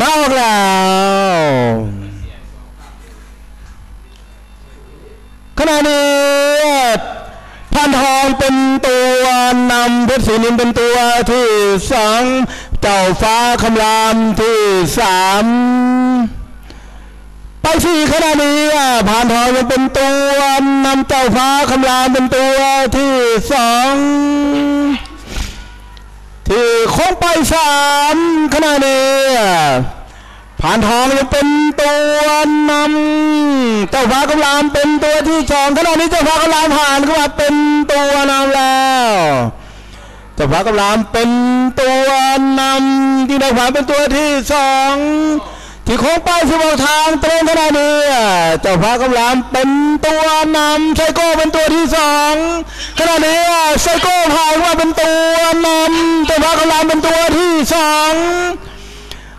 มาออกแล้วขณะนี้พันทองเป็นตัวนำเพชรศรีนินเป็นตัวที่สองเจ้าฟ้าคำรามที่สามไปสี่ขณะนี้ผ่านทองยังเป็นตัวนำเจ้าฟ้าคำรามเป็นตัวที่สอง ที่โค้งไปสามขณะนี้ผ่านทองยังเป็นตัวนำเจ้าฟ้ากำลามเป็นตัวที่สองขณะนี้เจ้าฟ้ากำลามผ่านเข้ามาเป็นตัวนำแล้วเจ้าฟ้ากำลามเป็นตัวนำที่ดาวผานเป็นตัวที่สองที่โค้งไปสุบทางตรงขนาดนี้เจ้าฟ้ากำลังเป็นตัวนำไซโก้เป็นตัวที่สอง นี้ไซโก้ผ่านมาเป็นตัวนำเจ้าฟ้ากำลังเป็นตัวที่สอง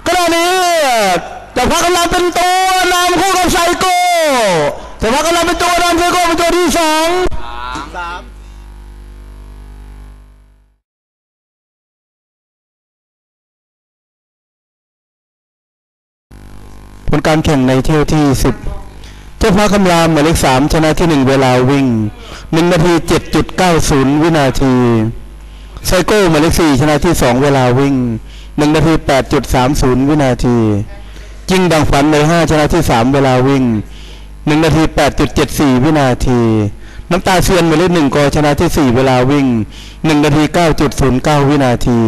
ขณะนี้เจ้าฟ้ากำลังเป็นตัวนำคู่กับไซโก้เจ้าฟ้ากำลังเป็นตัวนำไซโก้เป็นตัวที่สองสามผลการแข่งในเที่ยวที่สิบ เจ้าฟ้าคำรามหมายเลขสามชนะที่หนึ่งเวลาวิ่งหนึ่งนาทีเจ็ดจุดเก้าศูนย์วินาทีไซโก้หมายเลขสี่ชนะที่สองเวลาวิ่งหนึ่งนาทีแปดจุดสามศูนย์วินาทีจิงดังฝันหมายเลขห้าชนะที่สามเวลาวิ่งหนึ่งนาทีแปดจุดเจ็ดสี่วินาทีน้ำตาเซียนหมายเลขหนึ่งกอชนะที่สี่เวลาวิ่งหนึ่งนาทีเก้าจุดศูนย์เก้าวินาที